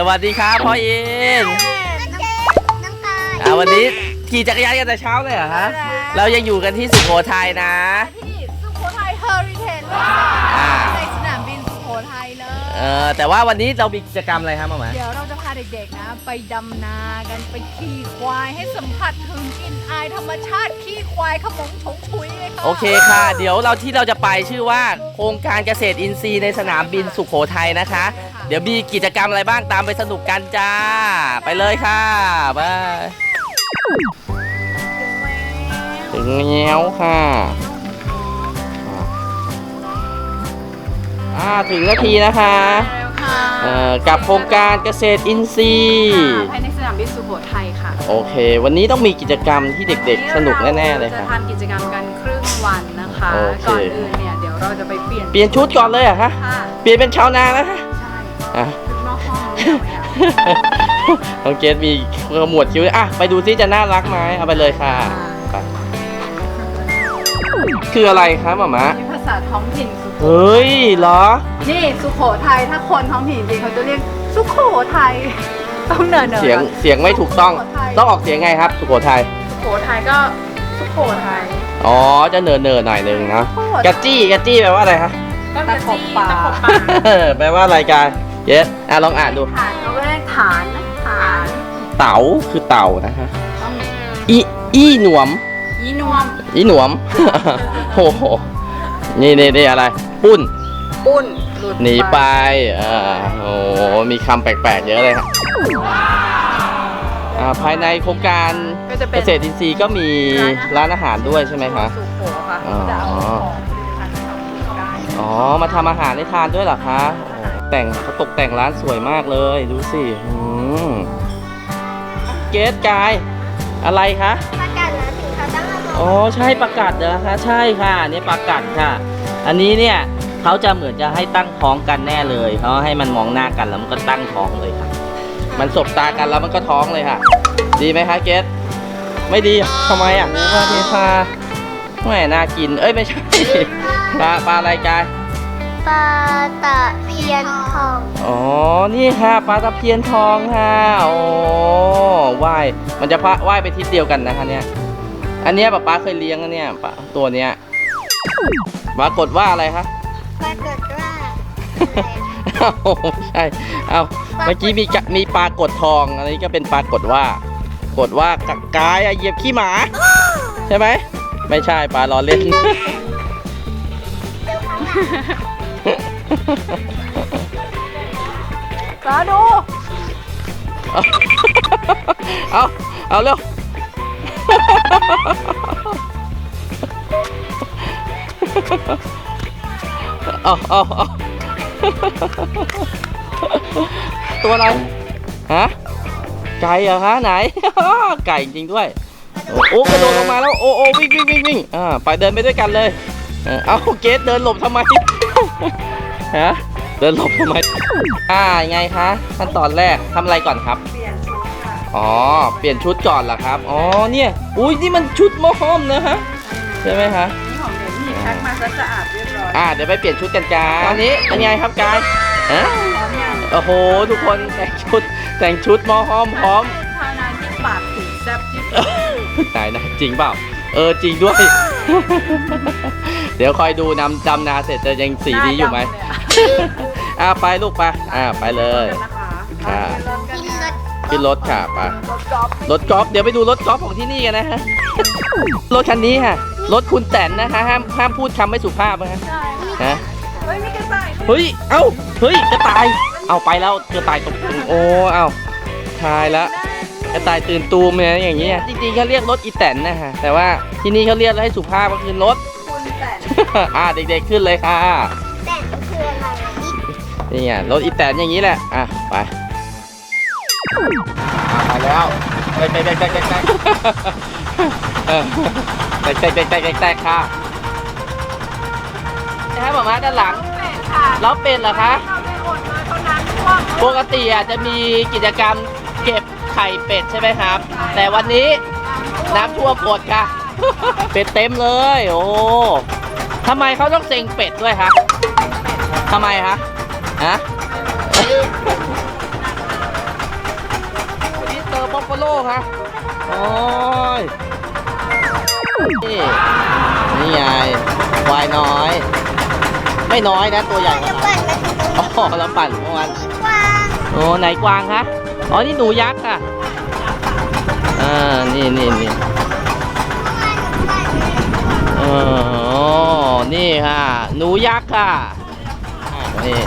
สวัสดีครับพ่ออินน้ำตาลอ่าวันนี้ขี่จักรยานกันแต่เช้าเลยเหรอฮะ เรายังอยู่กันที่สุโขทัยนะ ที่สุโขทัยเฮอริเทนอ่า ในสนามบินสุโขทัยเลย เออแต่ว่าวันนี้เรามีกิจกรรมอะไรครับมาหมา เดี๋ยวเราจะพาเด็กๆนะ ไปดำนากันไปขี่ควายให้สัมผัสถึงกลิ่นอายธรรมชาติขี่ควายขมงชงชุยเลยค่ะโอเคค่ะ เดี๋ยวเราที่เราจะไปชื่อว่าโครงการเกษตรอินทรีย์ในสนามบินสุโขทัยนะคะ เดี๋ยวมีกิจกรรมอะไรบ้างตามไปสนุกกันจ้า ไปเลยค่ะบายถึงแล้วค่ะ อ่าถึงนาทีนะคะ แล้วค่ะเอ่อกับโครงการเกษตรอินทรีย์ภายในสนามบินสุโขทัยค่ะโอเค วันนี้ต้องมีกิจกรรมที่เด็ก ๆ สนุกแน่ ๆ เลยจะค่ะทำกิจกรรมกันครึ่งวันนะคะ โอเค ก่อนอื่นเนี่ยเดี๋ยวเราจะไปเปลี่ยนเปลี่ยนชุดก่อนเลยเหรอะคะ ค่ะ เปลี่ยนเป็นชาวนาแล้วคะใช่ อะชุดนอกห้องเนี่ยไม่เอาน้องเกดมีขมวดคิ้วอะ ไปดูซิจะน่ารักไหมเอาไปเลยค่ะไปคืออะไรคะหมามามีภาษาท้องถิ่นสุโขเฮ้ยเหรอ นี่สุโขทัยถ้าคนท้องถิ่นจริงเขาจะเรียกสุโขทัยต้องเนินเนินเสียงเสียงไม่ถูกต้อง ต้องออกเสียงไงครับ สุโขทัย สุโขทัยก็สุโขทัยอ๋อ จะเนินเนินๆหน่อยหนึงนะกะจี้กะจี้แปลว่าอะไรคะ ก็ตะขบปลาแปลว่าอะไรกาย เยสอะลองอ่านดู ฐานเขาก็เรียกฐานนะฐานเต๋าคือเต่านะฮะต้องอีอีหนวม ยีนวมอีหนวม โอ้โห นี่นี่นี่อะไร ปุ้น ปุ้นหลุดหนีไปอ่าโอ้โหมีคำแปลกๆ เยอะเลยครับอ่าภายในโครงการก็จะเกเป็น ษตรอินทรีย์ก็มีร้านอาหารด้วยใช่ไหมคะ สุโขค่ะอ๋อ จะเอาของผลิตภัณฑ์ที่ทำได้อ๋อ มาทำอาหารให้ทานด้วยเหรอคะโอ้โห แต่งเขาตกแต่งร้านสวยมากเลยดูสิอืมเกสกาย อะไรคะประกาศนะถึงเขาต้องเอาอ๋อใช่ประกาศเหรอคะใช่ค่ะนี่ประกาศค่ะ อันนี้เนี่ยเขาจะเหมือนจะให้ตั้งท้องกันแน่เลยเขาให้มันมองหน้ากันแล้วมันก็ตั้งท้องเลยค่ะ มันสบตากันแล้วมันก็ท้องเลยค่ะ ดีไหมคะเกสไม่ดีทำไมอะพาเทพาแหมน่ากิน เอ้ยไม่ใช่ปลาปลาอะไรกาย ปลาตะเพียนทองอ๋อ นี่ค่ะปลาตะเพียนทองค่ะโอ้ว่ายมันจะพะว่ายไปทิศเดียวกันนะคะเนี่ย อันเนี้ยป๊าป๊าเคยเลี้ยงนะเนี่ยปลาตัวเนี้ยปรากฏว่าอะไรคะปรากฏว่าเอ้าไม่ใช่เอ้าเมื่อกี้มีกะมีปลากดทองอันนี้ก็เป็นปลากดว่า กดว่ากะกายอะเหยียบขี้หมา ใช่ไหม ไม่ใช่ปลาล้อเล่น ปลาดู เอาเอาเอาเร็วเอาเอาเอาตัวอะไร ฮะ ไก่เหรอฮะไหน ไก่จริงด้วย โอ้กระโดดลงมาแล้ว โอ้โอ้วิ่งวิ่งวิ่งวิ่งอ่า ไปเดินไปด้วยกันเลย เออเอาเกสเดินหลบทำไม ฮะเดินหลบทำไม อ่ายังไงคะขั้นตอนแรกทำอะไรก่อนครับ เปลี่ยนชุดค่ะอ๋อ เปลี่ยนชุดก่อนเหรอครับ อ๋อ เนี่ย อุ้ยนี่มันชุดหมอห้อมนะฮะ ใช่ไหมคะ นี่ของเดี๋ยวพี่แพ็คมาซะสะอาดเรียบร้อยอ่า เดี๋ยวไปเปลี่ยนชุดกันจ้าตอนนี้เป็นไงครับกายฮะพร้อมยังโอ้โห ทุกคนแต่งชุด แต่งชุดหมอห้อมพร้อมชาวนานที่ปากถึงแซ่บที่สุดไหนนะจริงเปล่า เออจริงด้วย เดี๋ยวคอยดูนำดำนาเสร็จจะยังสีดีอยู่ไหม อ่าไปลูกไป อ่าไปเลยนะคะค่ะเริ่มกันนะขึ้นรถค่ะไปรถกอล์ฟไม่รถกอล์ฟเดี๋ยวไปดูรถกอล์ฟของที่นี่กันนะฮะ รถคันนี้ค่ะ รถคุณแตนนะคะห้ามห้ามพูดคำไม่สุภาพนะฮะใช่ฮะเฮ้ยมีกระต่ายด้วยเฮ้ย เอ้า เฮ้ยกระต่าย เอาไปแล้วกระต่ายตกโอ้เอ้าทายแล้วกระต่ายตื่นตูมเนี่ยอย่างเงี้ยจริงๆเขาเรียกรถอีแตนนะฮะแต่ว่าที่นี่เขาเรียกให้สุภาพก็คือรถ คุณแต่อ่าเด็กๆขึ้นเลยค่ะแต่คืออะไรนี่นี่ไงรถอีแตนอย่างนี้แหละอะไปอะไปแล้วแตกแตกแตกแตกแตกแตกเออแตกแตกแตกแตกแตกแตกค่ะนะฮะหมอมาด้านหลังเป็ดค่ะแล้วเป็นเหรอคะเราไม่อดเลยเพราะน้ำท่วมปกติอะจะมีกิจกรรมเก็บไข่เป็ดใช่ไหมครับ แต่วันนี้น้ำท่วมอดค่ะ เป็ดเต็มเลย โอ้ทำไมเขาต้องเซ็งเป็ดด้วยคะทำไมคะฮะค่ะโอ้ยนี่นี่ไงควายน้อย ไม่น้อยนะตัวใหญ่กจะว่าเปิดมาถึงตรงอ๋อแล้วปั่นเมื่อวานนี้กว้างโอ้ไหนกวางคะอ๋อนี่หนูยักษ์อะอ่านี่นี่นี่ เออนี่ค่ะ หนูยักษ์ค่ะนี่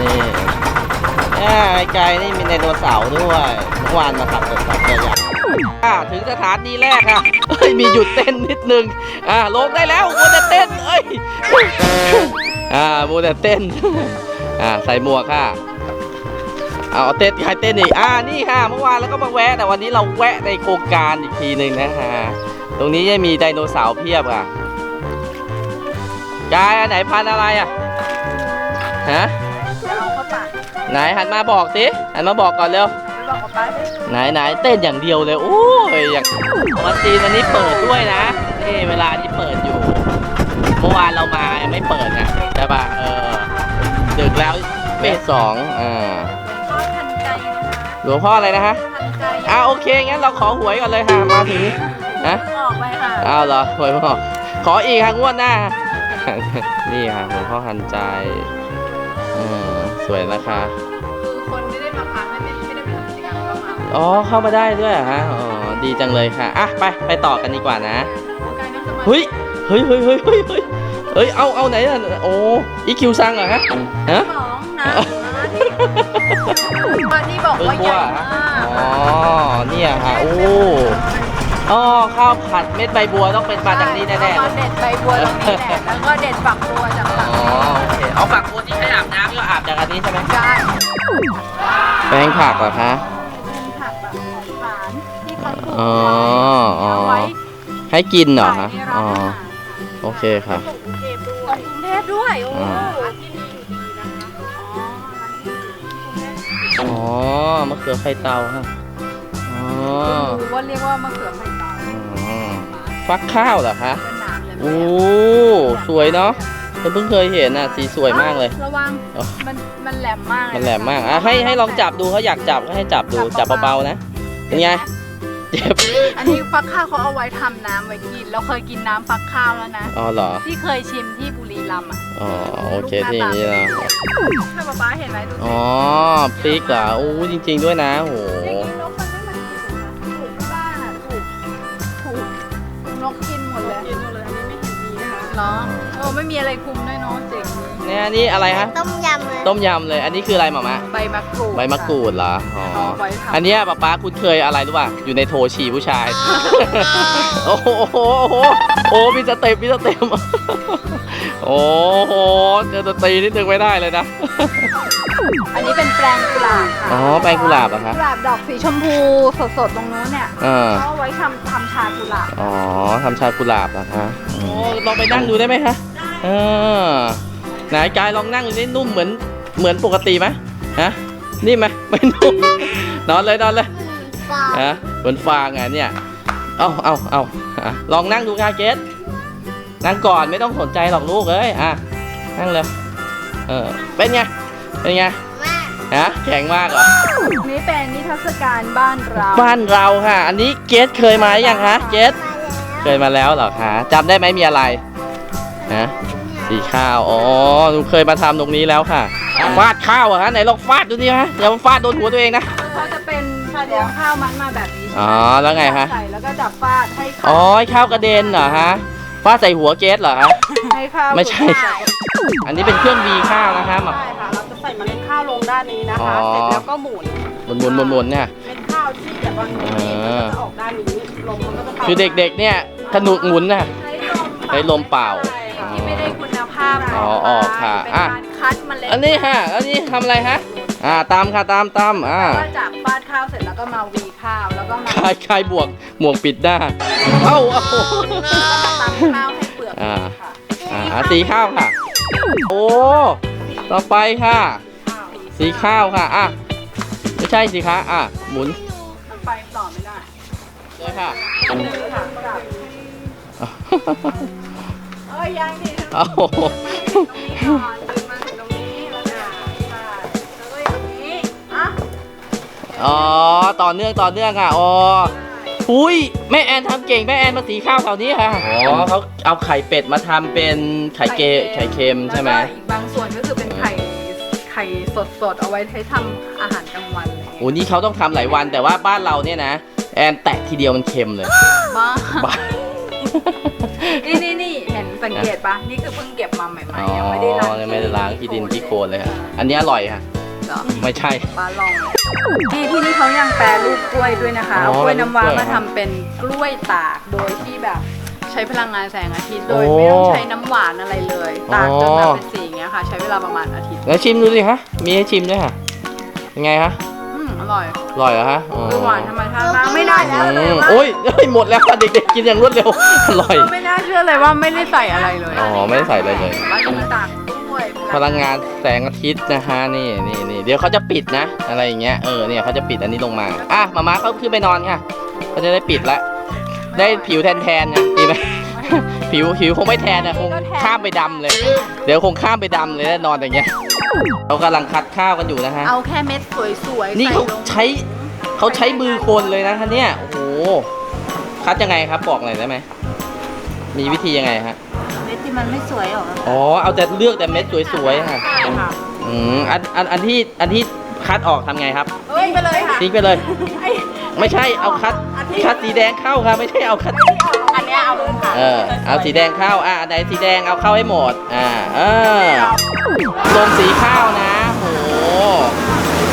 นี่แอ่ไกลๆนี่มีไดโนเสาร์ด้วยเมื่อวานมาขับรถขับจักรยานอ่าถึงสถานีแรกค่ะเอ้ยมีหยุดเต้นนิดนึง อ่าลงได้แล้วมัวแต่เต้น เอ้ย อ่ามัวแต่เต้น อ่าใส่หมวกค่ะ เอาเต้นใครเต้นอีกอ่านี่ค่ะ เมื่อวานแล้วก็มาแวะ แต่วันนี้เราแวะในโครงการอีกทีหนึ่งนะฮะ ตรงนี้จะมีไดโนเสาร์เพียบอะกายอันไหนพันธุ์อะไรอะฮะเอาเข้าปากไหนหันมาบอกสิหันมาบอกก่อนเร็วไปบอกกับป้าสิไหนไหนเต้นอย่างเดียวเลยโอ้ยอย่างวันจีนวันนี้เปิดด้วยนะนี่เวลาที่เปิดอยู่ เมื่อวานเรามาไม่เปิดนะใช่ปะเออดึกแล้วเฟสสองอ่าพ่อทันใจนะคะหลวงพ่ออะไรนะฮะทันใจอ่าโอเคงั้นเราขอหวยก่อนเลยค่ะมาถึง นะออกไปค่ะ อ้าวเหรอหวยพ่อขออีกค่ะงวดหน้า นี่ค่ะหลวงพ่อหันใจเออสวยนะคะ คือคนไม่ได้มาพักไม่ได้ไม่ได้ไปทำกิจกรรมก็มาอ๋อเข้ามาได้ด้วยเหรอฮะ อ๋อดีจังเลยค่ะ อะไปไปต่อกันดีกว่านะ การนั่งสมาธิเฮ้ย เฮ้ยเฮ้ยเฮ้ยเฮ้ยเฮ้ยเฮ้ย เอาเอาไหนอะ โอ้อีคิวซังเหรอฮะฮะ สองนะมาที่บอกว่าใหญ่มาก อ๋อ เนี่ยค่ะ โอ้ อ๋อข้าวผัดเม็ดใบบัวต้องเป็นมาจากนี้แน่ๆแน่เลยเด็ดใบบัวตรงนี้แหละแล้วก็เด็ดฝักบัวจากอ๋ฝั่องโอเคเอาฝักบัวที่ใช้อาบน้ำก็อาบจากอันนี้ใช่ไหมได้แป้งผักเหรอคะผักแบบของหวานที่เขาปลูกอ๋ออ๋อ เอาไว้ให้กินเหรอขายคะในร้าอ๋อนอาหาร โอเคค่ะ ของกรุงเทพด้วยของกรุงเทพด้วย โอ้อ่าที่นี่อยู่ดีนะคะอ๋อร้านนี้อยู่กรุงเทพอ๋อมะเขือไข่เตาค่ะอ๋อ รู้ว่าเรียกว่ามะเขือไข่เต่าอืม ฟักข้าวเหรอคะเป็นหนามเลยโอ้สวยเนาะฉันเพิ่งเคยเห็นอะสีสวยมากเลย ระวังอ๋อมันมันแหลมมากเลยมันแหลมมากอะให้ให้ลองจับดูเขาอยากจับก็ให้จับดูจับเบาๆนะเป็นไงเจ็บอันนี้ฟักข้าวเขาเอาไว้ทำน้ำไว้กิน เราเคยกินน้ำฟักข้าวแล้วนะอ๋อเหรอที่เคยชิมที่บุรีรัมย์อะอ๋อโอเคที่อย่างนี้นะถ้าป๊าป๊าเห็นไหมดูสิอ๋อพริกเหรอโอ้จริง ๆด้วยนะโอ้ เหรอโอ้ไม่มีอะไรคุมด้วยเนาะเจ๋งดีเนี่ยอันนี้อะไรฮะ ต้มยำเลยต้มยำเลย อันนี้คืออะไรหมามะใบมะกรูด ใบมะกรูดเหรอ อ๋อ เอาไว้ทำ อันเนี้ยป๊าป๊าคุณเคยอะไรรู้ป่ะ อยู่ในโถฉี่ผู้ชาย โอ้โห โอ้โห โอ้โหโอ้มีสเต็ปมีสเต็ปโอ้โหเจอดนตรีนิดนึงไม่ได้เลยนะ อันนี้เป็นแปลงกุหลาบค่ะอ๋อแปลงกุหลาบเหรอคะกุหลาบดอกสีชมพูสดๆตรงนู้นเนี่ยเออเขาเอาไว้ทำทำชากุหลาบอ๋อทำชากุหลาบเหรอคะโอ้ลองไปนั่งดูได้ไหมคะเออไหนกายลองนั่งดูนี่นุ่มเหมือนเหมือนปกติไหมฮะนี่มไหมไม่นุ่มนอนเลยนอนเลยฟองฮะเหมือนฟางอะเนี่ยเอาเอาเอาอะลองนั่งดูค่ะเกสนั่งก่อนไม่ต้องสนใจหรอกลูกเอ้ยอะนั่งเลยเออเป็นไง เป็นไงมากฮะแข็งมากเหรอนี่เป็นนิทรรศการบ้านเราบ้านเราค่ะ อันนี้เกสเคยมาหรือยังคะเกสมาแล้วเคยมาแล้วเหรอคะจำได้ไหมมีอะไรฮะสีข้าวอ๋อหนูเคยมาทำตรงนี้แล้วค่ะฟาดข้าวเหรอะฮะไหนลองฟาดดูดิฮะอย่ามาฟาดโดนหัวตัวเองนะเขาจะเป็นชาเดียวข้าวมันมาแบบนี้ใช่ไหมอ๋อแล้วไงฮะใส่แล้วก็จับฟาดให้ข้าวอ๋อข้าวกระเด็นเหรอฮะฟาดใส่หัวเกสเหรอฮะให้ข้าวไม่ใช่ใช่ อันนี้เป็นเครื่องวีข้าวนะคะมาใช่ค่ะ เราจะใส่เมล็ดข้าวลงด้านนี้นะอ๋คะอเสร็จแล้วก็หมุนหมุนหมุนหมุนหมุนเนี่ย เม็ดข้าวที่แบบว่าหมุนเออมันก็จะออกด้านนี้ลมมันก็จะป่าคือเด็กๆ เนี่ยถนุกหมุนน่ะ ใช้ลมเป่า ใช่ค่ะที่ไม่ได้คุณภาพอ๋อออกค่ะเป็นอะ การคัดเมล็ดอันนี้ฮะ อันนี้ทำอะไรฮะ อ่า ตามค่ะตามตามอ่า ก็จับฟาดข้าวเสร็จแล้วก็มาวีข้าวแล้วก็มาคลายคลายบวกหมวกปิดด้า เอ้าเอ้าตำข้าวให้เปลือกอ่า ค่ะ อ่าอ่าสีข้าวค่ะ โอ้ ต่อไปค่ะ สีข้าวค่ะ อะ ไม่ใช่สิคะอะ หมุนมันไปต่อไม่ได้เลยค่ะคือค่ะกลับเอ้ยยังดิเอ้าตรงนี้ก่อนดึงมาถึงตรงนี้แล้วก็ฟาดแล้วก็อย่างนี้อะออ๋อ ต่อเนื่องต่อเนื่องค่ะ อ๋ออุ้ยแม่แอนทำเก่งแม่แอนมาสีข้าวแถวนี้ค่ะ อ๋อเขาเอาไข่เป็ดมาทำเป็นไข่เกไข่เค็มใช่ไหมแล้วก็อีกบางส่วนก็คือเป็นไข่ ไข่สดๆ เอาไว้ใช้ทำอาหารกลางวันอะไรโอ้เงี้ยนี่เขาต้องทำหลายวันแต่ว่าบ้านเราเนี่ยนะ แอนแตะทีเดียวมันเค็มเลย บ้าบ้า นี่นี่นี่เห็นสังเกตปะนี่คือเพิ่งเก็บมาใหม่อ๋อๆยังไม่ได้ล้างยังไม่ได้ล้างที่ดินที่โคลนเลยค่ะ อันนี้อร่อยค่ะ เหรอไม่ใช่ป้าลองที่ที่นี่เขายังแปรรูปกล้วยด้วยนะคะอ๋อเอากล้วยน้ำว้าเป็นกล้วยมาทำเป็นกล้วยตากโดยที่แบบ ใช้พลังงานแสงอาทิตย์โดยโอ้ไม่ต้องใช้น้ำหวานอะไรเลยตากจนแบบอ๋อเป็นสีอย่างเงี้ยค่ะ ใช้เวลาประมาณอาทิตย์แล้วชิมดูสิคะมีให้ชิมด้วยค่ะเป็นไงคะอืมอร่อยอร่อยเหรอคะอ๋อคือหวานธรรมชาติมากไม่น่าเชื่อเลยอืมว่าโอ้ยเฮ้ยหมดแล้วค่ะเด็กๆกินอย่างรวดเร็วอร่อยไม่น่าเชื่อเลยว่าไม่ได้ใส่อะไรเลยอ๋อไม่ได้ใส่อะไรเลยว่าจะมาตากกล้วยพลังงานแสงอาทิตย์นะฮะนี่นี่นี่เดี๋ยวเขาจะปิดนะ อะไรอย่างเงี้ยเออเนี่ยเขาจะปิดอันนี้ลงมาอะมาม่าเขาขึ้นไปนอนค่ะเขาจะได้ปิดละ ได้ผิวแทนๆนะดีไหม ผิวผิวคงไม่แทนนะคงข้ามไปดำเลย เดี๋ยวคงข้ามไปดำเลยแล้วนอนอย่างเงี้ยเขากำลังคัดข้าวกันอยู่นะฮะ เอาแค่เม็ดสวยๆนี่ใส่เขาลงใช้เขาใช้มือคนเลยนะคะเนี่ยโอ้โหคัดยังไงครับบอกหน่อยได้ไหมมีวิธียังไงฮะเม็ดที่มันไม่สวยหรออ๋อเอาแต่เลือกแต่เม็ดสวยๆค่ะใช่ค่ะ อืมอันอันอันที่อันที่ คัดออกทำไงครับเฮ้ยไปเลยค่ะทิ้งไปเลยไม่ใช่เอาคัดคัดสีแดงเข้าครับ ไม่ใช่เอาคัด อันเนี้ยเอาลงค่ะเออเอาสีแดงเข้า อะอันไหนสีแดงเอาเข้าให้หมด อ่า เออลงสีข้าวนะโห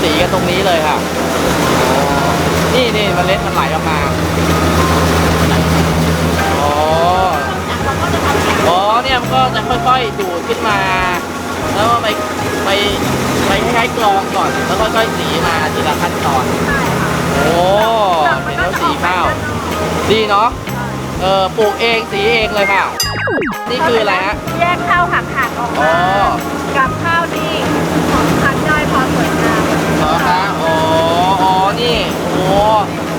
สีกันตรงนี้เลยค่ะอ๋อนี่นี่เมล็ดมันไหลออกมาอ๋ออ๋อเนี่ยมันก็จะค่อยๆดูดขึ้นมา แล้วก็ไปไปไป คล้ายๆกรองก่อน แล้วค่อยๆสีมาทีละขั้นตอน โอ้เห็นแล้วสีข้าวดีเนาะ เออปลูกเองสีเองเลยค่ะ นี่คืออะไรฮะ แยกข้าวหักหักๆออกอ๋อมากับข้าวนี่ของคันได้พอสวยงามเหรอคะอ๋ออ๋อ นี่ โอ้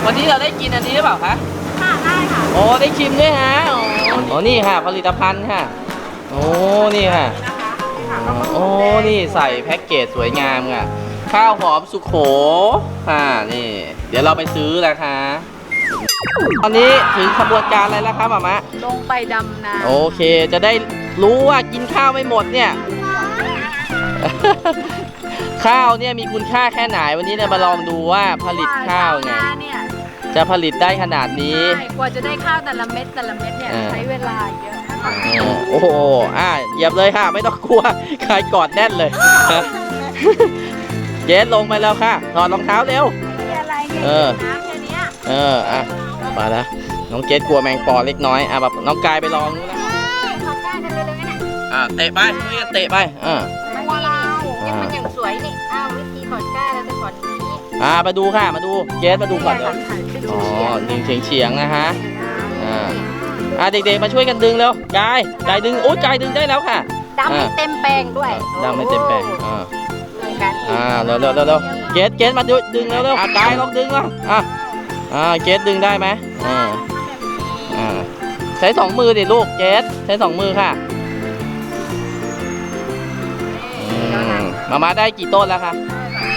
วันนี้เราได้กินอันนี้หรือเปล่าคะ ค่ะได้ค่ะโอ้ ได้ชิมด้วยฮะ อ๋ออ๋อนี่ค่ะ ผลิตภัณฑ์ค่ะ โอ้ นี่ค่ะ โอ้นี่ใส่แพ็กเกจสวยงามค่ะ ข้าวหอมสุโขอ่านี่ เดี๋ยวเราไปซื้อนะคะ ตอนนี้ถึงขบวนการอะไรแล้วครับหมามะลงไปดำนาโอเค จะได้รู้ว่ากินข้าวไม่หมดเนี่ย ข้าวเนี่ยมีคุณค่าแค่ไหนวันนี้เนี่ยมาลองดูว่าผลิตข้าวไงชนาเนี่ยจะผลิตได้ขนาดนี้ ใช่กว่าจะได้ข้าวแต่ละเม็ดแต่ละเม็ดเนี่ยเออใช้เวลาเยอะมากเออ โอ้โหอะเหยียบเลยค่ะ ไม่ต้องกลัวใครกอดแน่นเลยครับเจสลงไปแล้วค่ะ ถอดรองเท้าเร็วมีอะไรเนี่ยเออน้ำแค่เนี้ยเอออะมาแล้วน้องเจสกลัวแมงปอเล็กน้อยอะแบบน้องกายไปลองดูนะเขากล้ากันเลยเลยนะอะเตะไปช่วยกันเตะไปอ่ามันนี่นี่มันอย่างสวยนี่อ้าววิธีถอดกล้าเราจะถอดอย่างนี้อ่ามาดูค่ะมาดูเจสมาดูก่อนเดี๋ยวถ่ายไปดูอ๋อเฉียงดึงเฉียงเฉียงๆนะฮะอ่า อ่าเด็กๆมาช่วยกันดึงเร็วกายกายดึงโอ้ยกายดึงได้แล้วค่ะ ดำไม่เต็มแปลงด้วยดำไม่เต็มแปลงอ่าเหมือนกันอ่าเร็วเร็วเร็วเร็วเกสเกสมาดูดึงเร็วเร็วอะกายลองดึงอะอะอ่าเกสดึงได้ไหมอ่าอ่าใช้สองมือดิลูกเกสใช้สองมือค่ะอืมมามาได้กี่ต้นแล้วคะ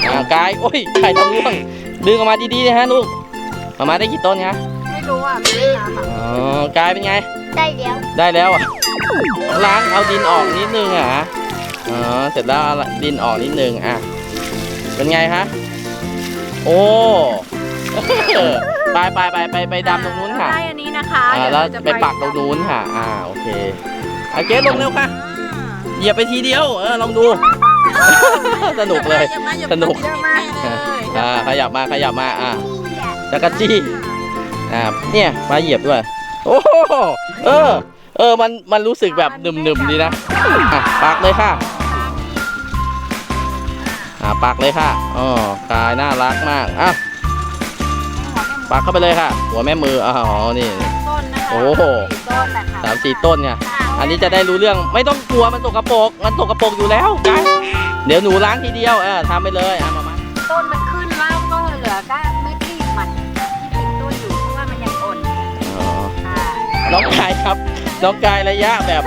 อ่ากายโอ้ยไข่ทำร่วงดึงออกมาดีๆนะฮะลูกมามาได้กี่ต้นคะไม่ รู้อะไม่ได้น้ำอะอ๋อกายเป็นไง ได้เดี๋ยวได้แล้วอะล้างเอาดินออกนิดนึงอะอ๋อเสร็จแล้วเอาดินออกนิดนึงอะเป็นไงคะโอ้ไปไปไปไปไปดำตรงนู้นค่ะได้อันนี้นะคะอ่าเดี๋ยแล้วเราจะไปปักตรงนู้นค่ะ อ่าโอเคอะเกสลงเร็วค่ะเหยียบไปทีเดียวเออลองดู สนุกเลยสนุกเยอะมากเลยอ่าขยับมาขยับมาอ่าจักรจี้ อ่าเนี่ยมาเหยียบด้วย โอ้โหเออ เออมันมันรู้สึกแบบหนึมๆดีนะอะปักเลยค่ะอ่าปักเลยค่ะอ๋อกายน่ารักมากอะปักเข้าไปเลยค่ะ หัวแม่มืออ๋อนี่ ต้นนะคะโอ้โห ต้นนะคะสามสี่ต้นเนี่ยอันนี้จะได้รู้เรื่องไม่ต้องกลัวมันตกกระปรกมันตกกระปรกอยู่แล้วกายเดี๋ยวหนูล้างทีเดียวเออทำไปเลยอะมามาต้นมันขึ้นแล้วก็เหลือก้าน น้องกายครับ น้องกายระยะแบบ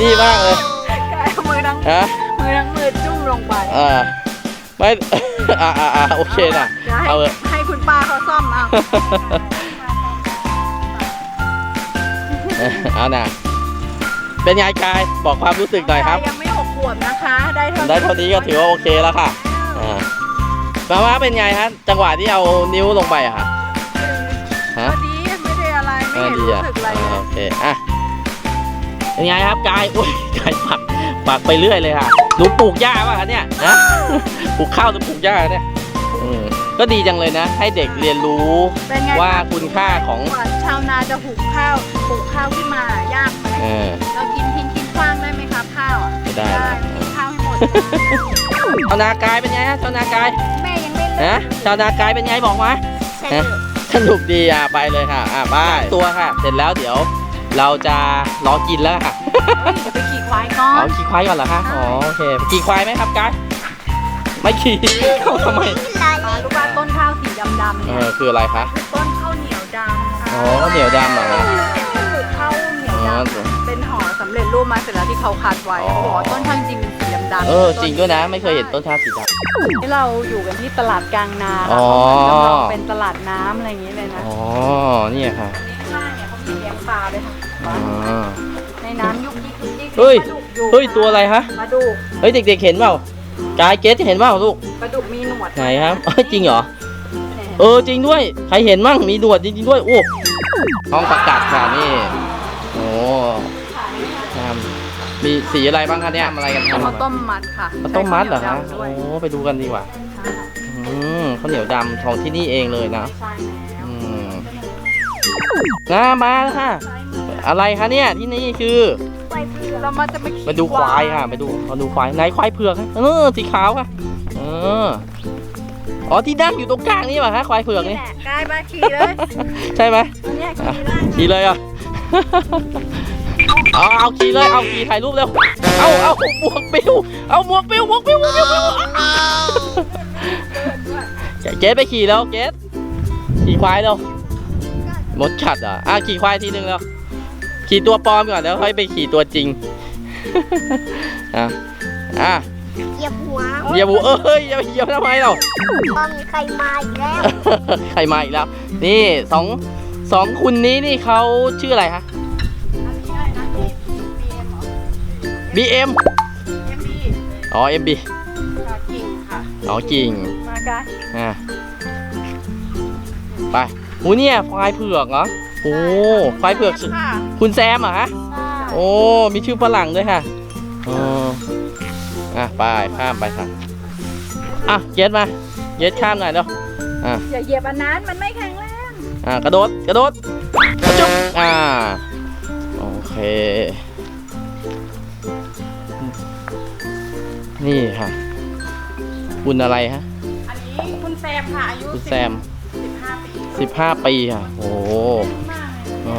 นี่มากเลยกายเอามือทั้งฮะมือทั้งมือจุ่มลงไปอ่าไม่ อ่าอ่าอ่าโอเคนะดี๋ยวให้เอาเถอะให้คุณป้าเขาซ่อมเอาเอานะเป็นไงกายบอกความรู้สึกหน่อยครับยังไม่หกขวบนะคะ ได้เท่าได้เท่านี้ก็ถือว่าโอเคแล้วค่ะอ่ามาว่าเป็นไงฮะจังหวะที่เอานิ้วลงไปอะค่ะฮะพอดีไม่ ได้อะไรไม่เห็นดีรู้อะสึกอะไรเลอ่ายโอเคอะเป็นไงครับกายอุ้ยกายปักปักไปเรื่อยเลยค่ะหนูปลูกหญ้าป่ะคะเนี่ยนะปลูกข้าวหรือปลูกหญ้าเนี่ยอืมก็ดีจังเลยนะ ให้เด็กเรียนรู้เป็นไงว่ารับคุณค่าของกว่าชาวนาจะหุงข้าวปลูกข้าวขึ้นมายากไหมเออเรากินทิ้งทิ้งขว้างได้ไหมครับข้าวอะไม่ได้นะกินข้าวให้หมดชาวนากายเป็นไงฮะชาวนากายแม่ยังไม่เลิกนะชาวนากายเป็นไงบอกมาส นุกสนุกดีอะไปเลยค่ะ อะไปตัวค่ะ เสร็จแล้วเดี๋ยว เราจะรอกินแล้วค่ะจะไปขี่ควายก่อเอานขี่ควายก่อนเหรอคะอ๋อโอเคขี่ควายไหมครับกายไม่ขี่เขาทำไมมาลูกบ้านต้นข้าวสีดำๆเอเนี่ยอคืออะไรคะต้นข้าวเหนียวดำค่ะอ๋อข้าวเหนียวดำเหรอฮะปลูกข้าวเหนียวอ๋อดำเป็นห่อสำเร็จรูปมาเสร็จแล้วที่เขาคัดไว้อ๋อ เขาบอกว่าต้นข้าวจริงๆเป็นสี ดำๆเออ จริงด้วยนะไม่เคยเห็นต้นชาสีดที่เราอยู่กันที่ตลาดกลางนาอ๋อ เขาเหมือนกำลังเป็นตลาดน้ำอะไรอย่างนี้เลยำนะอ๋อเนี่ยค่ะข้างเนี่ยเขามีเลี้ยงปลาด้วยค่ะอ๋อ ในน้ำยุกยิกยุกยิกเฮ้ย ปลาดุกอยู่เฮ้ยตัวอะไรฮะปลาดุกเฮ้ยเด็กๆเห็นเปล่ากายเกสเห็นเปล่าลูกปลาดุกมีหนวดไหนครับเอ้ยจริงเหรอเนี่ยเออจริงด้วยใครเห็นมั่งมีหนวดจริงๆด้วยโอ้ท้องประกาศค่ะนี่โอ้งาม มีสีอะไรบ้างคะเนี่ยทำอะไรกันทำข้าวต้มมัดค่ะข้าวต้มมัดเหรอใช้ฮะข้าวเหนียวดำด้วยโอ้ไปดูกันดีกว่าอืมข้าวเหนียวดำของที่นี่เองเลยนะใช่แล้วอืมงามาแล้วค่ะ อะไรคะเนี่ยที่นี่คือเรามาจะไปขี่มาดูควายค่ะไปดูมาดูควายไหนควายเผือกคะเออสีขาวค่ะเอออ๋อที่นั่งอยู่ตรงกลางนี่ป่ะฮะควายเผือกนี่นี่แหละกลายมาขี่เลย ใช่ไหมตัวเนี้ยอะขี่ได้ขี่เลยเหรอะ เอาเอาขี่เลยเอาขี่ถ่ายรูปเร็วเอาเอาหมวกปิวเอาหมวกปิวหมวกปิวหมวกปิวหมวกปิวเกสไปขี่แล้วเกสขี่ควายเร็วมดขัดเหรอะอะขี่ควายทีนึงแล้วขี่ตัวปลอมก่อนแล้วค่อยไปขี่ตัวจริงอะอะเหยียบหัวเหยียบหูเอ้ยอย่าไปเหยียบทำไมเราบอมใครมาอีกแล้วใครมาอีกแล้ว นี่สองสองคุณนี้นี่เขาชื่ออะไรฮะ BM BM เหรอ MB อ๋อ MB ค่ะกิ่งค่ะอ๋อกิ่งมากันอะไปโอ้เนี่ยควายเผือกเหรอโอ้ควายเผือกชื่อค่ะคุณแซมเหรอฮะ โอ้ มีชื่อฝรั่งด้วยค่ะอ๋ออะไปข้ามไปค่ะอะเกตมาเกตข้ามหน่อยเร็วอย่าเหยียบอันนั้นมันไม่แข็งแรงอะกระโดด กระโดดจุ๊บอ่า โอเค นี่ค่ะ คุณอะไรฮะ อันนี้คุณแซมค่ะอายุคุณแซม15ปีสิบห้าปีค่ะ โอ้โหมากเลยโอ้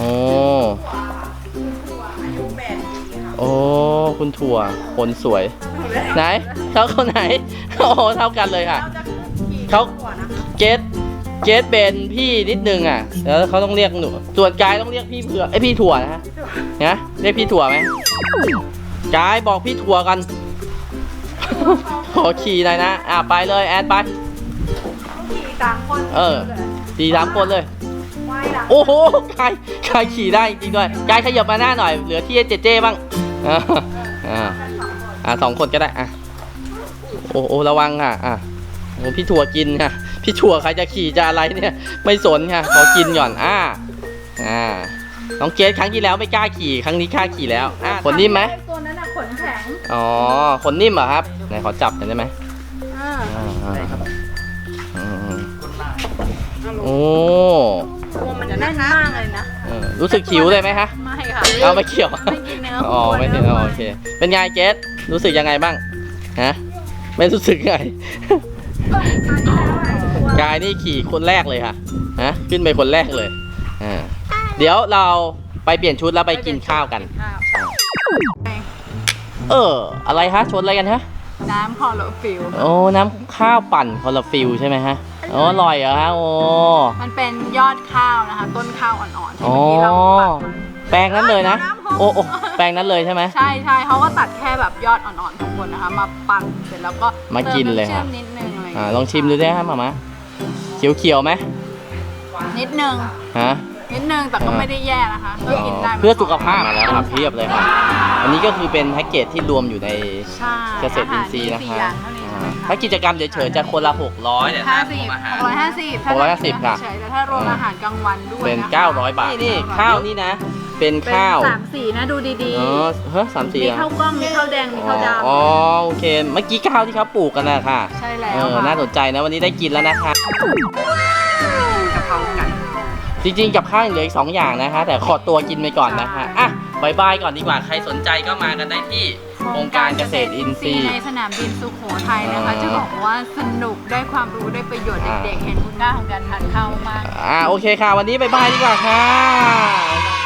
ตัวอายุ8ปีค่ะโอ้คุณถั่วคนสวย ไหนเท่าคนไหน โอ้โหเท่ากันเลยค่ะ เราจะขี่เขาตัวนะคะเกตเกตเป็นพี่นิดนึงอะ แล้วเขาต้องเรียกหนูส่วนกายต้องเรียกพี่เผือกไอยพี่ถั่วนะฮะนะเรียกพี่ถั่วไหมกายบอกพี่ถั่วกัน ขอขี่หน่อยนะ อะไปเลยแอนไป ขี่สามคนเออสี่สามคนเลยควายหลังโอ้โหกายกายขี่ได้จริงๆด้วยกายขยับมาหน้าหน่อย เหลือที่ให้เจเจบ้างอ่าอ่าอ่าสองคนก็ได้ อะ โอ้โอ้ระวังค่ะ อะโอ้พี่ถั่วกินค่ะ พี่ถั่วใครจะขี่จะอะไรเนี่ย ไม่สนค่ะ ขอกินก่อน อ่า อ่า น้องเกดครั้งที่แล้วไม่กล้าขี่ ครั้งนี้กล้าขี่แล้ว อะขนนิ่มไหม อ๋อขนนิ่มเหรอครับไหนขอจับหน่อยได้ไหมอ่าอ่าอ่าอืมโอ้ตัวมันแน่นมากเลยนะ เออรู้สึกหิวเลยไหมคะไม่ค่ะ เอาไม่เกี่ยว ไม่กินเนื้ออ๋อไม่ถึงอ๋อโอเค เป็นไงเกสรู้สึกยังไงบ้างฮะไม่รู้สึกไง กายนี่ขี่คนแรกเลยค่ะฮะขึ้นไปคนแรกเลยอ่าเดี๋ยวเราไปเปลี่ยนชุดแล้วไปกินข้าวกัน ข้าว เออ อะไรฮะ ชนอะไรกันฮะ น้ำคอโลฟิล โอ้ น้ำข้าวปั่นคอลลาฟิลใช่ไหมฮะอ๋ออร่อยเหรอฮะ โอ้ มันเป็นยอดข้าวนะคะ ต้นข้าวอ่อนๆที่อ๋อเมื่อกี้เราปักแปลงนั้นเลยนะโอ้โอ้แปลงนั้นเลยใช่ไหม ใช่ใช่เขาก็ตัดแค่แบบยอดอ่อนๆข้างบนนะคะ มาปั่นเสร็จแล้วก็มากินเลยติค่ะมน้ำจิ้มนิดนึงอะไรอ่าลองชิมดูได้ครับหมามาเขียวเขียวๆไหมนิดนึง ฮะ นิดนึงแต่ก็ไม่ได้แย่นะคะก็กินได้เพื่อสุขภาพมาแล้วครับเพียบเลยครับ อันนี้ก็คือเป็นแพ็กเกจที่รวมอยู่ในใช่เกษตรอินทรีย์นะคะอาหารมีสี่อย่างเท่านี้ใช่ไหมอ่าคะถ้ากิจกรรมเฉยๆจะคนละ 600แต่ห้าถ้าสิบรวมอาหารหกร้อยห้าสิบหกร้อยห้าสิบค่ะเฉยๆแต่ถ้ารวมอาหารกลางวันด้วยเป็นนะคะ900 บาท นี่ข้าวนี่นะ เป็นเป็นข้าวสามสีนะดูดีอ๋อเฮ้ยสามๆสี่มีอะข้าวกล้องมีข้าวแดงมีข้าวดำอ๋อโอเค เมื่อกี้ข้าวที่เขาปลูกกันนะค่ะ ใช่แล้เอวอค่ะน่าสนใจนะวันนี้ได้กินแล้วนะคะกะเพราไก่ จริงๆ กับข้าวยังเหลืออีก2อย่างนะคะแต่ขอตัวกินไปก่อนนะคะอะบายบายก่อนดีกว่าใครสนใจก็มากันได้ที่โครงการเกษตรอินทรีย์ในสนามบินสุโขทัยนะคะอ่าจะบอกว่าสนุกได้ความรู้ได้ประโยชน์อ่าเด็กๆเห็นคุณค่าของการทานข้าวมากอ่าโอเคค่ะ วันนี้บายบายดีกว่าค่ะ